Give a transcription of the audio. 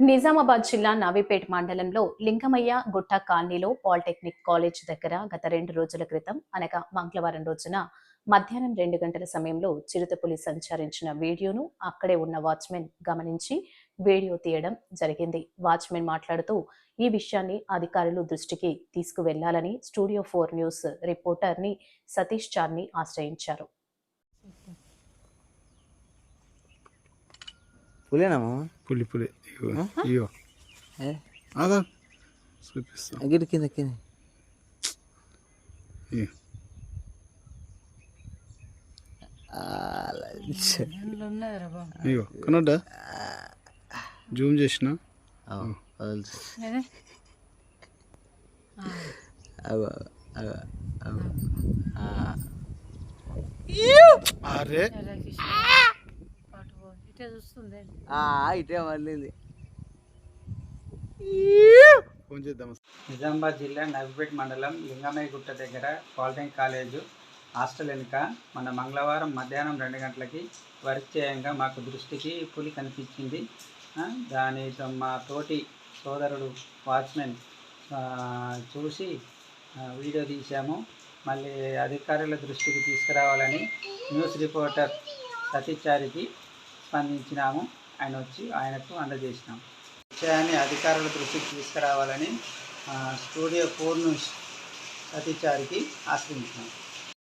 నిజామాబాద్ జిల్లా నవీపేట్ మండలంలో లింగమయ్య గుట్ట కాలనీలో పాలిటెక్నిక్ కాలేజ్ దగ్గర గత రెండు రోజుల క్రితం అనగా మంగళవారం రోజున మధ్యాహ్నం రెండు గంటల సమయంలో చిరుతపులి సంచరించిన వీడియోను అక్కడే ఉన్న వాచ్మెన్ గమనించి వీడియో తీయడం జరిగింది. వాచ్మెన్ మాట్లాడుతూ ఈ విషయాన్ని అధికారులు దృష్టికి తీసుకువెళ్ళాలని స్టూడియో ఫోర్ న్యూస్ రిపోర్టర్ని సతీష్ చార్ని ఆశ్రయించారు. పులేనా పులి పులి ఇగో. ఇగో. ఏ? ఆగా. చూపిస్తా. గిరి కింద కింద. ఇగో. కనొడ్డా జూమ్ చేసిన? అరే. ఇటే మళ్ళీ నిజామాబాద్ జిల్లా నవిపేట మండలం లింగమయ్య గుట్ట దగ్గర పాలిటెక్నిక్ కాలేజు హాస్టల్ వెనుక మన మంగళవారం మధ్యాహ్నం రెండు గంటలకి వర్క్ చేయంగా మాకు దృష్టికి పులి కనిపించింది. ఆ, దానితో మా తోటి సోదరుడు వాచ్మెన్ చూసి వీడియో తీసాము మళ్ళీ అధికారుల దృష్టికి తీసుకురావాలని న్యూస్ రిపోర్టర్ సతీచారికి స్పందించినాము. ఆయన వచ్చి ఆయనకు అందజేసినాము. విషయాన్ని అధికారుల దృష్టికి తీసుకురావాలని స్టూడియో ఫోర్ సతీచారికి ఆశ్రయించినాము.